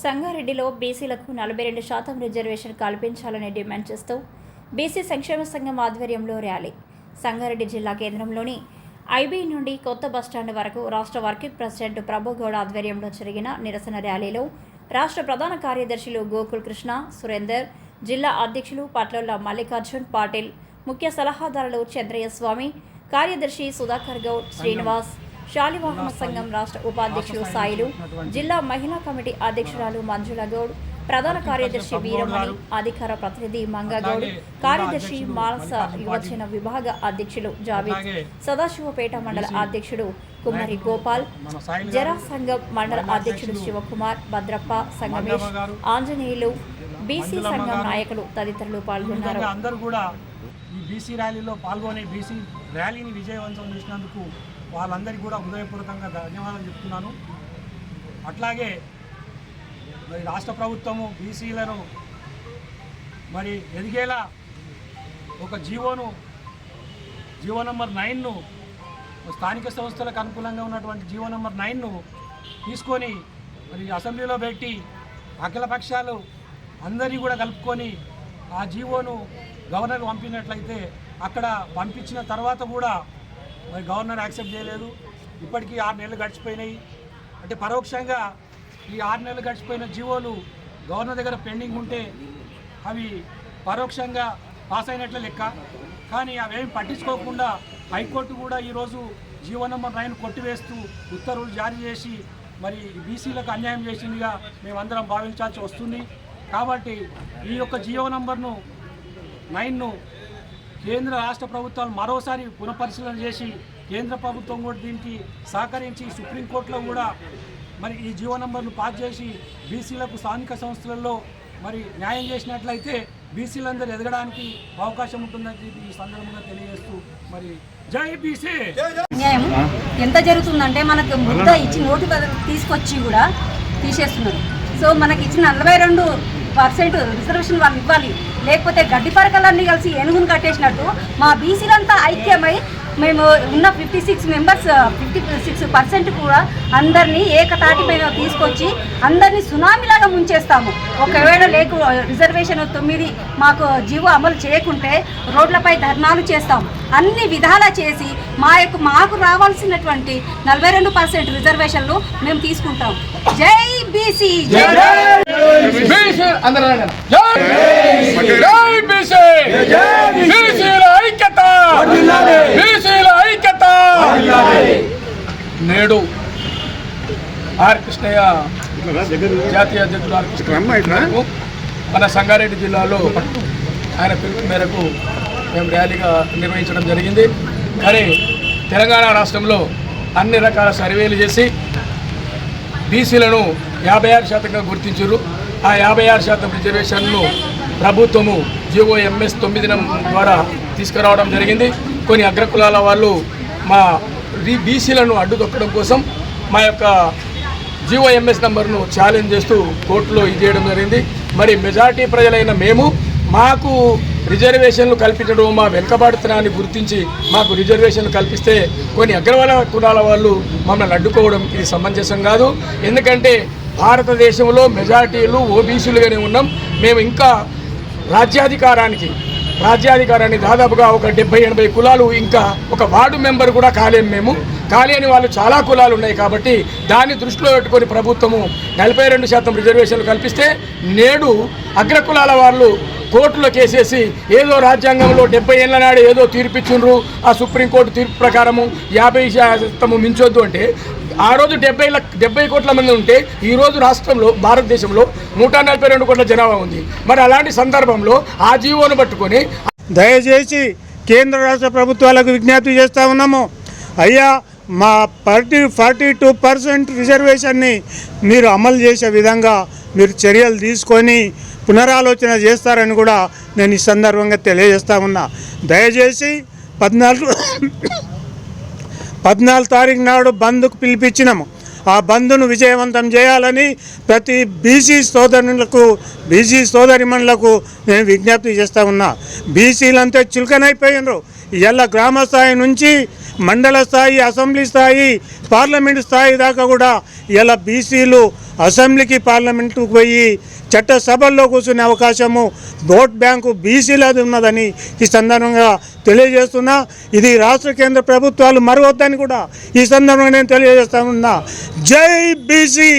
సంగారెడ్డిలో బీసీలకు నలభై రెండు శాతం రిజర్వేషన్ కల్పించాలని డిమాండ్ చేస్తూ బీసీ సంక్షేమ సంఘం ఆధ్వర్యంలో ర్యాలీ. సంగారెడ్డి జిల్లా కేంద్రంలోని ఐబీ నుండి కొత్త బస్టాండ్ వరకు రాష్ట్ర వర్కింగ్ ప్రెసిడెంట్ ప్రభుగౌడ్ ఆధ్వర్యంలో జరిగిన నిరసన ర్యాలీలో రాష్ట్ర ప్రధాన కార్యదర్శులు గోకుల్ కృష్ణ సురేందర్ జిల్లా అధ్యక్షులు పట్లొల్ల మల్లికార్జున్ పాటిల్ ముఖ్య సలహాదారులు చంద్రయ్య స్వామి కార్యదర్శి సుధాకర్ గౌడ్ శ్రీనివాస్ శాలివాహన సంఘం రాష్ట్ర ఉపాధ్యక్షులు సాయిలు జిల్లా మహిళా కమిటీ అధ్యక్షురాలు మంజుల గౌడ్ ప్రధాన కార్యదర్శి వీరమణి అధికార ప్రతినిధి మంగగౌడ్ కార్యదర్శి మానస యువజన విభాగ అధ్యక్షులు జావేద్ సదాశివపేట మండల అధ్యక్షుడు కుమారి గోపాల్ జరా సంఘం మండల అధ్యక్షుడు శివకుమార్ భద్రప్ప సంగమేష్ ఆంజనేయులు బీసీ సంఘం నాయకులు తదితరులు పాల్గొన్నారు. అందరూ కూడా ఈ బీసీ ర్యాలీలో పాల్గొని బీసీ ర్యాలీని విజయవంతం చేసినందుకు వాళ్ళందరికీ కూడా హృదయపూర్వకంగా ధన్యవాదాలు చెప్తున్నాను. అట్లాగే మరి రాష్ట్ర ప్రభుత్వము బీసీలను మరి ఎదిగేలా ఒక జీవోను జీవో నెంబర్ నైన్ను స్థానిక సంస్థలకు అనుకూలంగా ఉన్నటువంటి జీవో నెంబర్ నైన్ను తీసుకొని మరి అసెంబ్లీలో పెట్టి అఖిల పక్షాలు అందరినీ కూడా కలుపుకొని ఆ జీవోను గవర్నర్ పంపినట్లయితే అక్కడ పంపించిన తర్వాత కూడా మరి గవర్నర్ యాక్సెప్ట్ చేయలేదు. ఇప్పటికీ ఆరు నెలలు గడిచిపోయినాయి. అంటే పరోక్షంగా ఈ ఆరు నెలలు గడిచిపోయిన జీవోలు గవర్నర్ దగ్గర పెండింగ్ ఉంటే అవి పరోక్షంగా పాస్ అయినట్ల లెక్క. కానీ అవేమి పట్టించుకోకుండా హైకోర్టు కూడా ఈరోజు జీవో నెంబర్ నైన్ కొట్టివేస్తూ ఉత్తర్వులు జారీ చేసి మరి బీసీలకు అన్యాయం చేసిందిగా మేమందరం భావించాల్సి వస్తుంది. కాబట్టి ఈ యొక్క జియో నంబర్ను నైన్ను కేంద్ర రాష్ట్ర ప్రభుత్వాలు మరోసారి పునఃపరిశీలన చేసి కేంద్ర ప్రభుత్వం కూడా దీనికి సహకరించి సుప్రీంకోర్టులో కూడా మరి ఈ జీవో నంబర్ను పాస్ చేసి బీసీలకు స్థానిక సంస్థలలో మరి న్యాయం చేసినట్లయితే బీసీలందరూ ఎదగడానికి అవకాశం ఉంటుందని చెప్పి ఈ సందర్భంగా తెలియజేస్తూ మరి జై బీసీ! న్యాయం. ఎంత జరుగుతుందంటే మనకు ముద్ద ఇచ్చి నోటు తీసుకొచ్చి కూడా తీసేస్తున్నారు. సో మనకి ఇచ్చిన నలభై రెండు పర్సెంట్ రిజర్వేషన్ వాళ్ళు ఇవ్వాలి. లేకపోతే గడ్డి పరకలన్నీ కలిసి ఏనుగును కట్టేసినట్టు మా బీసీలంతా ఐక్యమై మేము ఉన్న fifty six members fifty six percent కూడా అందరినీ ఏకతాటి మీద తీసుకొచ్చి అందరినీ సునామీలాగా ముంచేస్తాము. ఒకవేళ లేకు రిజర్వేషన్ తొమ్మిది మాకు జీవో అమలు చేయకుంటే రోడ్లపై ధర్నాలు చేస్తాం. అన్ని విధాలా చేసి మా యొక్క మాకు రావాల్సినటువంటి నలభై రెండు పర్సెంట్ రిజర్వేషన్లు మేము తీసుకుంటాం. జై బీసీ! అందరూ రండి. జై జై బీసీ! బీసీల ఐక్యత! బీసీల ఐక్యత! నేడు ఆర్ కృష్ణయ్య జాతీయ అధ్యక్షుడు ఆర్ మేరకు మన సంగారెడ్డి జిల్లాలో ఆయన పిలుపు మేరకు మేము ర్యాలీగా నిర్వహించడం జరిగింది. మరి తెలంగాణ రాష్ట్రంలో అన్ని రకాల సర్వేలు చేసి బీసీలను యాభై ఆరు శాతంగా గుర్తించారు. ఆ యాభై ఆరు శాతం రిజర్వేషన్ను ప్రభుత్వము జిఓ ఎంఎస్ తొమ్మిది ద్వారా తీసుకురావడం జరిగింది. కొన్ని అగ్రకులాల వాళ్ళు మా రీ బీసీలను అడ్డుదొక్కడం కోసం మా యొక్క జిఓ ఎంఎస్ నంబర్ను ఛాలెంజ్ చేస్తూ కోర్టులో ఇది చేయడం జరిగింది. మరి మెజార్టీ ప్రజలైన మేము మాకు రిజర్వేషన్లు కల్పించడం మా వెనుకబాటుతనాన్ని గుర్తించి మాకు రిజర్వేషన్లు కల్పిస్తే కొన్ని అగ్రవాల కులాల వాళ్ళు మమ్మల్ని అడ్డుకోవడం ఇది సమంజసం కాదు. ఎందుకంటే భారతదేశంలో మెజార్టీలు ఓబీసీలుగానే ఉన్నాం. మేము ఇంకా రాజ్యాధికారానికి రాజ్యాధికారాన్ని దాదాపుగా ఒక డెబ్బై ఎనభై కులాలు ఇంకా ఒక వార్డు మెంబర్ కూడా కాలేము మేము. ఖాళీ అని వాళ్ళు చాలా కులాలు ఉన్నాయి కాబట్టి దాన్ని దృష్టిలో పెట్టుకొని ప్రభుత్వము నలభై రెండు శాతం రిజర్వేషన్లు కల్పిస్తే నేడు అగ్రకులాల వాళ్ళు కోర్టులో కేసేసి ఏదో రాజ్యాంగంలో డెబ్బై ఏళ్ళ నాడు ఏదో తీర్పిచ్చుండ్రు ఆ సుప్రీంకోర్టు తీర్పు ప్రకారము యాభై శాతము మించొద్దు అంటే ఆ రోజు డెబ్బై లక్ష డెబ్బై కోట్ల మంది ఉంటే ఈరోజు రాష్ట్రంలో భారతదేశంలో నూట నలభై రెండు కోట్ల జనాభా ఉంది. మరి అలాంటి సందర్భంలో ఆ జీవోను పట్టుకొని దయచేసి కేంద్ర రాష్ట్ర ప్రభుత్వాలకు విజ్ఞప్తి చేస్తూ ఉన్నాము. అయ్యా మా పర్టీ ఫార్టీ టూ పర్సెంట్ రిజర్వేషన్ని మీరు అమలు చేసే విధంగా మీరు చర్యలు తీసుకొని పునరాలోచన చేస్తారని కూడా నేను ఈ సందర్భంగా తెలియజేస్తా ఉన్నా. దయచేసి పద్నాలుగు పద్నాలుగు తారీఖు నాడు బంద్కు పిలిపించినాము. ఆ బంద్ను విజయవంతం చేయాలని ప్రతి బీసీ సోదరులకు బీసీ సోదరిమణులకు నేను విజ్ఞప్తి చేస్తా ఉన్నా. బీసీలంతా చులకనైపోయినరు. ఇలా గ్రామ స్థాయి నుంచి మండల స్థాయి అసెంబ్లీ స్థాయి పార్లమెంట్ స్థాయి దాకా కూడా ఇలా బీసీలు అసెంబ్లీకి పార్లమెంటుకు పోయి చట్టసభల్లో కూర్చునే అవకాశము ఓట్ బ్యాంకు బీసీలది ఉన్నదని ఈ సందర్భంగా తెలియజేస్తున్నా. ఇది రాష్ట్ర కేంద్ర ప్రభుత్వాలు మరవద్దని కూడా ఈ సందర్భంగా నేను తెలియజేస్తా ఉన్నా. జై బీసీ!